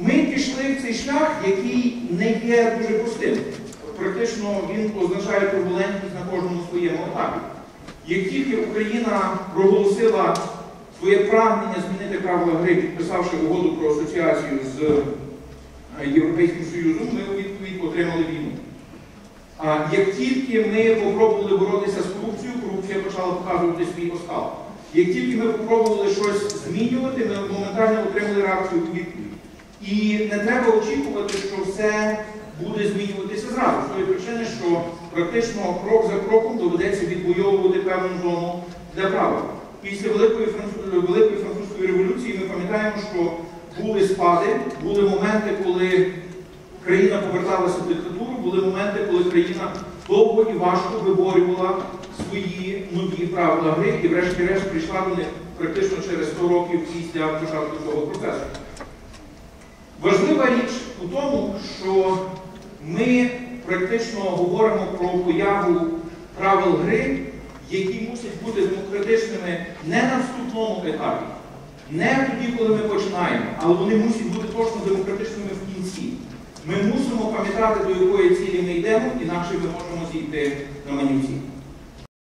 Ми пішли в цей шлях, який не є дуже простим. Практично він означає турбулентність на кожному своєму етапі. Як тільки Україна проголосила своє прагнення змінити правила гри, підписавши угоду про асоціацію з е, Європейським Союзом, ми у відповідь отримали війну. А як тільки ми попробували боротися з корупцією, корупція почала показувати свій оскал. Як тільки ми попробували щось змінювати, ми моментально отримали реакцію у відповідь. І не треба очікувати, що все буде змінюватися зразу. З тої причини, що практично крок за кроком доведеться відбудовувати певну зону для права. Після Великої французької революції ми пам'ятаємо, що були спади, були моменти, коли країна поверталася в диктатуру, були моменти, коли країна довго і важко виборювала свої нові правила гри і врешті-решт прийшла до них практично через 100 років після початку цього процесу. Важлива річ у тому, що ми практично говоримо про появу правил гри, які мусять бути демократичними не на вступному етапі, не тоді, коли ми починаємо, але вони мусять бути точно демократичними в кінці. Ми мусимо пам'ятати, до якої цілі ми йдемо, інакше ми можемо зійти на манівці.